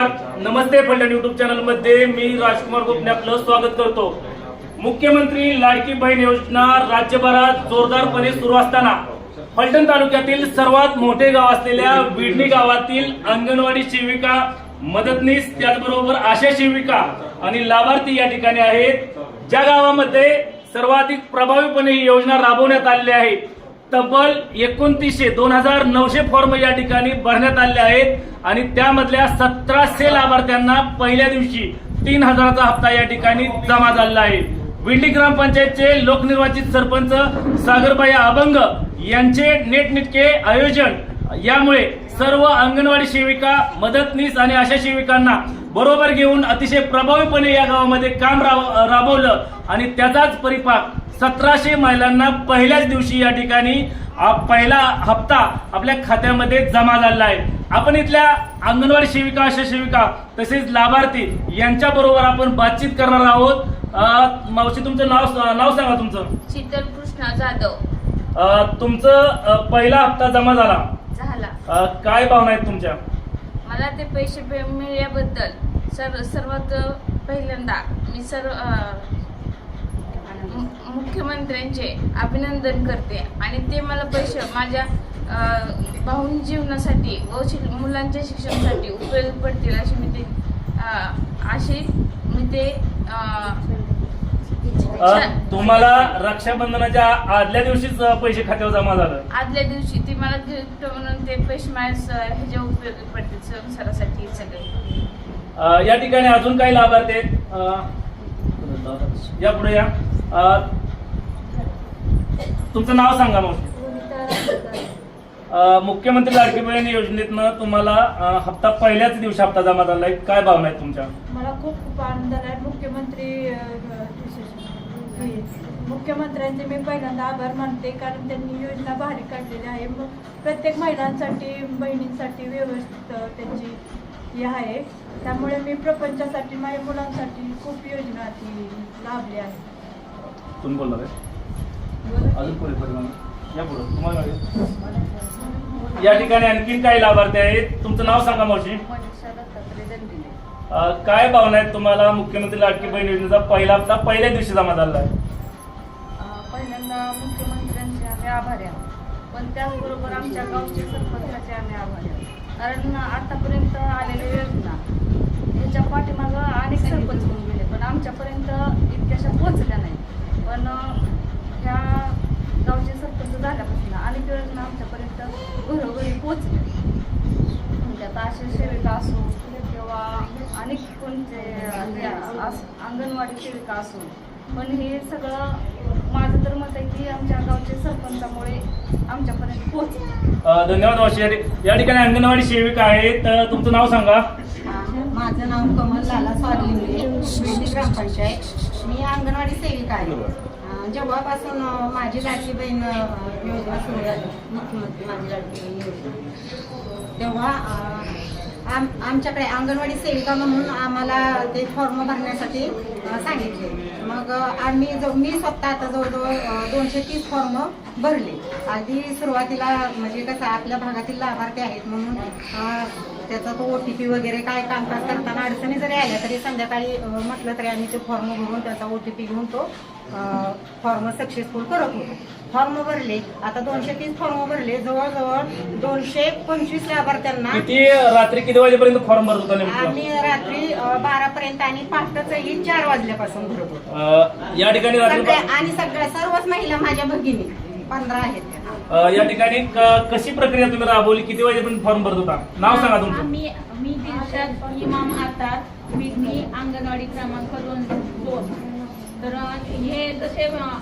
नमस्ते Phaltan YouTube चॅनलमध्ये मी राजकुमार गोपने आपलं स्वागत करतो. मुख्यमंत्री लाडकी बहीण योजना राज्यभरात जोरदारपणे सुरू असताना फलटण तालुक्यातील सर्वात मोठे गाव असलेल्या विडणी गावातील अंगणवाडी सेविका मदतनीस त्याचबरोबर आशा सेविका आणि लाभार्थी या ठिकाणी आहेत. ज्या गावामध्ये सर्वाधिक प्रभावीपणे ही योजना राबवण्यात आलेली आहे. तब्बल एकोणतीसशे दोन हजार नऊशे फॉर्म या ठिकाणी भरण्यात आले आहेत. आणि त्यामधल्या सतराशे लाभार्थ्यांना पहिल्या दिवशी तीन हजाराचा हप्ता या ठिकाणी जमा झालेला आहे. विंडी ग्रामपंचायतचे लोकनिर्वाचित सरपंच सागरबाई अभंग यांचे नेटनेटके आयोजन. यामुळे सर्व अंगणवाडी सेविका मदतनीस आणि अशा सेविकांना बरोबर घेऊन अतिशय प्रभावीपणे या गावामध्ये काम राब- राबवलं आणि त्याचाच परिपाक सतराशे महिलांना पहिल्याच दिवशी या ठिकाणी पहिला हप्ता आपल्या खात्यामध्ये जमा झालेला आहे. आपण इथल्या अंगणवाडी सेविका अशा सेविका तसेच लाभार्थी यांच्या बरोबर आपण बातचीत करणार आहोत. मावशी तुमचं नाव नाव सांगा तुमचं. शीतल कृष्णा जाधव तुमचं पहिला हप्ता जमा झाला. झाला. काय भावना आहेत तुमच्या? मला ते पैसे मिळाल्याबद्दल सर्व सर्वात पहिल्यांदा मी सर्व मुख्यमंत्र्यांचे अभिनंदन करते आणि ते मला पैसे माझ्या भाऊन जीवनासाठी व मुलांच्या शिक्षणासाठी उपयोगी पडतील अशी मी ते अशी मी ते तुम्हाला रक्षाबंधनाच्या आदल्या दिवशीच पैसे खात्यावर जमा झालं. आदल्या दिवशी ती मला गिफ्ट म्हणून ते पैसे माझ्या ह्याच्या उपयोगी पडतील संसारासाठी सगळे. अ, या ठिकाणी अजून काही लाभार्थी आहेत? या पुढे या. तुमचं नाव सांगा मग मुख्यमंत्री लाडकी बहीण योजनेतनं तुम्हाला हप्ता पहिल्याच दिवशी हप्ता जमा झाला. आहे काय भावना आहेत तुमच्या? मला खूप खूप आनंद झाला आहे. मुख्यमंत्री मुख्यमंत्र्यांचे मी पहिल्यांदा आभार मानते कारण त्यांनी योजना भारी काढलेली आहे. मग प्रत्येक महिलांसाठी बहिणींसाठी व्यवस्थित त्यांची हे आहे. त्यामुळे मी प्रपंचासाठी माझ्या मुलांसाठी खूप योजना ती लाभली आहे. तुम्ही बोलणार आहे? अजून पुढे. या पुढे. तुम्हाला या ठिकाणी आणखीन काही लाभार्थी आहेत. तुमचं नाव सांगा मावशी. अ, काय भावना आहेत तुम्हाला? मुख्यमंत्री लाडकी बहीण योजनेचा पहिला हप्ता पहिल्या दिवशी जमा झाला आहे. पहिल्यांदा मुख्यमंत्र्यांचे आम्ही आभारी आहोत. पण त्याचबरोबर आमच्या गावचे सरपंचाचे आम्ही आभारी आहोत. कारण आतापर्यंत आलेल्या योजना ह्याच्या पाठीमागं अनेक सरपंच होऊन गेले. पण आमच्यापर्यंत इतक्याशा पोहोचल्या नाही पण ह्या गावचे सरपंच झाल्यापासून अनेक योजना आमच्यापर्यंत घरोघरी पोहोचल्या त्यात आशा सेविका असो किंवा अनेक कोणते हे अस- अंगणवाडी सेविका असो पण हे सगळं माझं तर मत आहे की आमच्या गावचे सरपंचामुळे आमच्यापर्यंत पोहोचलं. अ, धन्यवाद मावशी. या ठिक- या ठिकाणी अंगणवाडी सेविका आहेत. तर तुमचं नाव सांगा. माझं नाव कमल लाला स्वारलिंगे ग्रामपंचायत. मी अंगणवाडी सेविका आहे. जेव्हापासून माझी लाडकी बहीण योजना सुरू झाली मुख्यमंत्री माझी लाडकी बहीण योजना तेव्हा आम आमच्याकडे अंगणवाडी सेविका म्हणून आम्हाला ते फॉर्म भरण्यासाठी सांगितले. मग आम्ही जो मी स्वतः आता जवळजवळ दोनशे तीस फॉर्म भरले. आधी सुरुवातीला म्हणजे कसं आपल्या भागातील लाभार्थी आहेत म्हणून त्याचा तो ओ टी पी वगैरे काय कामकाज करताना अडचणी जरी आल्या तरी संध्याकाळी म्हटलं तरी आम्ही ते फॉर्म भरून त्याचा ओ टी पी घेऊन तो फॉर्म सक्सेसफुल करत होतो. फॉर्म भरले आता दोनशे तीस फॉर्म भरले जवळजवळ दोनशे पंचवीस लाभार्थ्यांना किती रात्री किती वाजेपर्यंत फॉर्म भरत होता नेमकं? आम्ही रात्री बारा पर्यंत आणि पहाटेचंही चार वाजल्यापासून भरत अ, या ठिकाणी रात्री सगळ्या आणि सगळ्या सर्वच महिला माझ्या भगिनी पंधरा आहेत. अ, या ठिकाणी क- कशी प्रक्रिया तुम्ही राबवली? किती वाजेपर्यंत फॉर्म भरत होता? नाव सांगा तुमचं. आम्ही मी दिवसात इमाम आतार विघ्नी अंगणवाडी क्रमांक दोन दोन. तर हे जसे अं,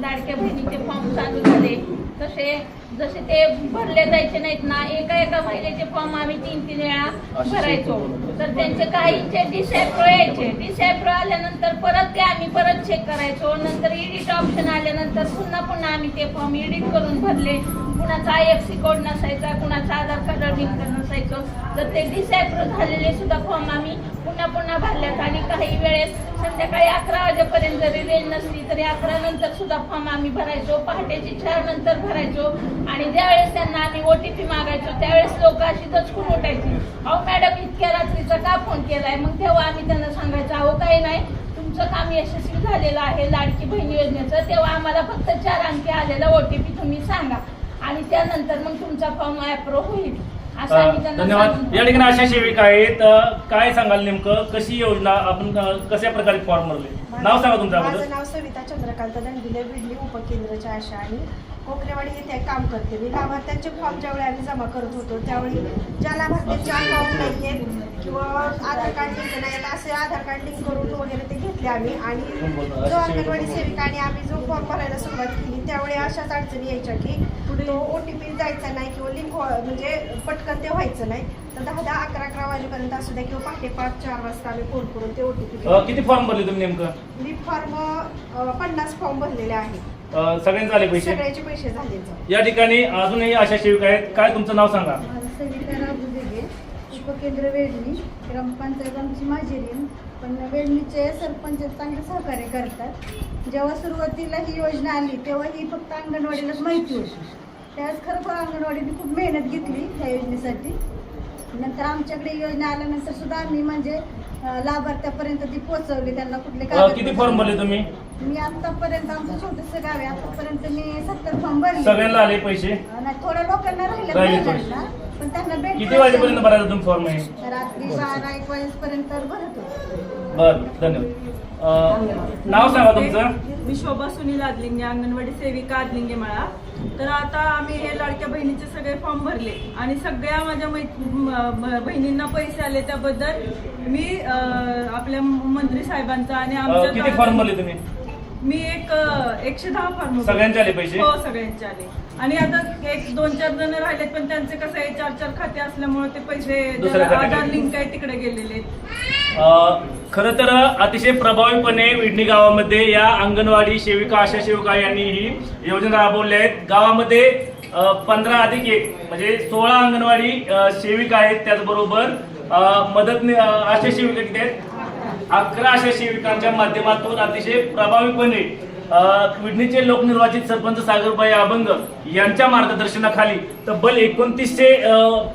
लाडक्या बहिणीचे फॉर्म चालू झाले. तसे जसे ते भरले जायचे नाहीत ना एका एका महिलेचे फॉर्म आम्ही तीन तीन वेळा भरायचो. तर त्यांचे काहींचे डिसेप्रो यायचे. डिसेप्रो आल्यानंतर परत ते आम्ही परत चेक करायचो. नंतर एडिट ऑप्शन आल्यानंतर पुन्हा पुन्हा आम्ही ते फॉर्म एडिट करून भरले. कुणाचा आय एफ सी कोड नसायचा कुणाचा आधार कार्ड लिंक नसायचं. तर ते डिसॅप्रूव्ह झालेले सुद्धा फॉर्म आम्ही पुन्हा पुन्हा भरल्यात. आणि काही वेळेस संध्याकाळी अकरा वाजेपर्यंत जरी रेल नसली तरी अकरा नंतर सुद्धा फॉर्म आम्ही भरायचो. पहाटेची चार नंतर भरायचो. आणि ज्यावेळेस त्यांना आम्ही ओ टी पी मागायचो त्यावेळेस लोक अशी दचकून उठायची. अहो मॅडम इतक्या रात्रीचा का फोन केलाय? मग तेव्हा आम्ही त्यांना सांगायचो अहो काही नाही. तुमचं काम यशस्वी झालेलं आहे. लाडकी बहीण योजनेचं. तेव्हा आम्हाला फक्त चार अंकी आलेला पी तुम्ही सांगा. आणि त्यानंतर मग तुमचा फॉर्म अप्रूव्ह होईल. असं आम्ही त्यांना धन्यवाद. या ठिकाणी अशा सेविका आहेत. अ, काय सांगाल नेमकं? कशी योजना आपण अ, कशा प्रकारे फॉर्म भरले? नाव सांगा तुमच्या माझं अगोदर नाव सविता चंद्रकांत दंडिले उपकेंद्राच्या आशा आणि कोकरेवाडी येथे काम करते. मी लाभार्थ्यांचे फॉर्म ज्यावेळी आम्ही जमा करत होतो त्यावेळी ज्या लाभार्थ्यांचे अकाउंट नाही आहेत किंवा आधार कार्ड लिंक नाही आहेत, असे आधार कार्ड लिंक करून वगैरे ते घेतले आम्ही. आणि जो अंगणवाडी सेविकाने आम्ही जो फॉर्म भरायला सुरुवात केली त्यावेळी अशाच अडचणी यायच्या की तो ओ टी पी जायचा नाही किंवा लिंक म्हणजे पटकन ते व्हायचं नाही. तर दहा दहा अकरा अकरा वाजेपर्यंत असू द्या किंवा पहाटे पाच चार वाजता आम्ही फोन करून ते ओ टी पी किती फॉर्म भरले तुम्ही नेमकं? मी फॉर्म पन्नास फॉर्म भरलेले आहेत. सगळ्यांचे आले पैसे? सगळ्याचे पैसे झाले. या ठिकाणी अजूनही अशा सेविका आहेत. काय तुमचं नाव सांगा? उपकेंद्र वेडणी ग्रामपंचायत आमची माझी रीन पण वेडणीचे सरपंच चांगले सहकार्य करतात. जेव्हा सुरुवातीला ही योजना आली तेव्हा ही फक्त अंगणवाडीलाच माहिती होती. त्यावेळेस खरोखर अंगणवाडीने खूप मेहनत घेतली ह्या योजनेसाठी. नंतर आमच्याकडे योजना आल्यानंतर सुद्धा आम्ही म्हणजे लाभार्थ्यापर्यंत ती पोहोचवली. त्यांना कुठले किती फॉर्म भरले तुम्ही? मी आतापर्यंत आमचं छोटंसं गाव आहे. आतापर्यंत मी सत्तर फॉर्म भरले. सगळ्यांना आले पैसे? नाही थोड्या लोकांना राहिले राहिले महिलांना, पण त्यांना भेट किती वाजेपर्यंत भरायचा तुम्ही फॉर्म आहे रात्री बारा. एक वाजेपर्यंत भरत. होतो बर धन्यवाद. अ, नाव सांगा तुमचं. मी शोभा सुनील आदलिंगे अंगणवाडी सेविका आदलिंगे मळा. तर आता आम्ही हे लाडक्या बहिणीचे सगळे फॉर्म भरले. आणि सगळ्या माझ्या मै म- म- बहिणींना पैसे आले त्याबद्दल मी अं, आपल्या मंत्री साहेबांचा आणि अ, आमच्या किती फॉर्म भरले तुम्ही? मी एक एकशे दहा फॉर्म सगळ्यांचे आले पैसे? हो सगळ्यांचे आले. आणि आता एक दोन चार जण राहिलेत पण त्यांचे कसं आहे चार चार खाते असल्यामुळे ते पैसे दुसऱ्या ज्याला खात्यात आधार. लिंक आहे तिकडे गेलेले. आहेत. खर तर अतिशय प्रभावीपणे विडणी गावामध्ये या अंगणवाडी सेविका आशा सेविका यांनी ही योजना राबवल्या आहेत. गावामध्ये पंधरा अधिक एक म्हणजे सोळा अंगणवाडी अ, सेविका आहेत त्याचबरोबर अ, मदत आशा सेविका किती आहेत? अकराशे आशा माध्यमातून अतिशय प्रभावीपणे अ, विडणीचे लोकनिर्वाचित सरपंच सागरबाई अभंग यांच्या मार्गदर्शनाखाली तब्बल एकोणतीसशे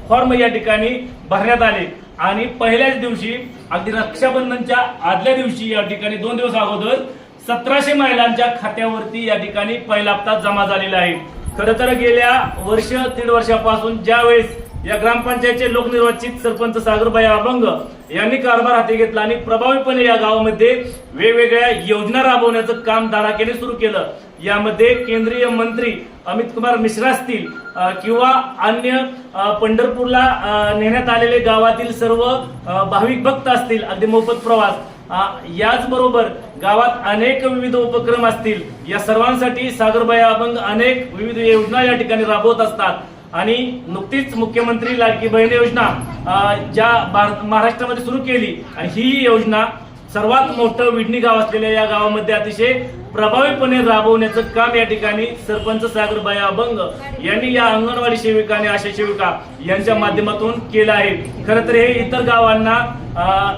फॉर्म या ठिकाणी भरण्यात आले. आणि पहिल्याच दिवशी अगदी रक्षाबंधनच्या आदल्या दिवशी या ठिकाणी दोन दिवस अगोदर सतराशे महिलांच्या खात्यावरती या ठिकाणी पहिला हप्ता जमा झालेला आहे. खरं तर गेल्या वर्ष दीड वर्षापासून ज्यावेळेस या ग्रामपंचायतचे लोकनिर्वाचित सरपंच सागरबाई अभंग यांनी कारभार हाती घेतला आणि प्रभावीपणे या गावामध्ये वेगवेगळ्या योजना राबवण्याचं काम धडाक्याने सुरू केलं. यामध्ये केंद्रीय मंत्री अमित कुमार मिश्रा असतील किंवा अन्य पंढरपूरला नेण्यात आलेले गावातील सर्व भाविक भक्त असतील अगदी मोफत प्रवास याचबरोबर गावात अनेक विविध उपक्रम असतील. या सर्वांसाठी सागरबाई अभंग अनेक विविध योजना या ठिकाणी राबवत असतात. आणि नुकतीच मुख्यमंत्री लाडकी बहीण योजना ज्या महाराष्ट्रामध्ये सुरू केली आणि ही योजना सर्वात मोठं विडणी गाव असलेल्या या गावामध्ये अतिशय प्रभावीपणे राबवण्याचं काम या ठिकाणी सरपंच सागरबाई अभंग यांनी या अंगणवाडी सेविका आणि आशा सेविका यांच्या माध्यमातून केलं आहे. खरं तर हे इतर गावांना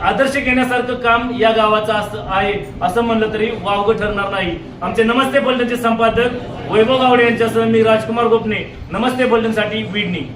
आदर्श घेण्यासारखं काम या गावाचं असं आहे. असं म्हणलं तरी वावगं ठरणार नाही. आमचे नमस्ते पलटनचे संपादक वैभव गावडे यांच्यासह मी राजकुमार गोपने. नमस्ते पलटनसाठी विडणी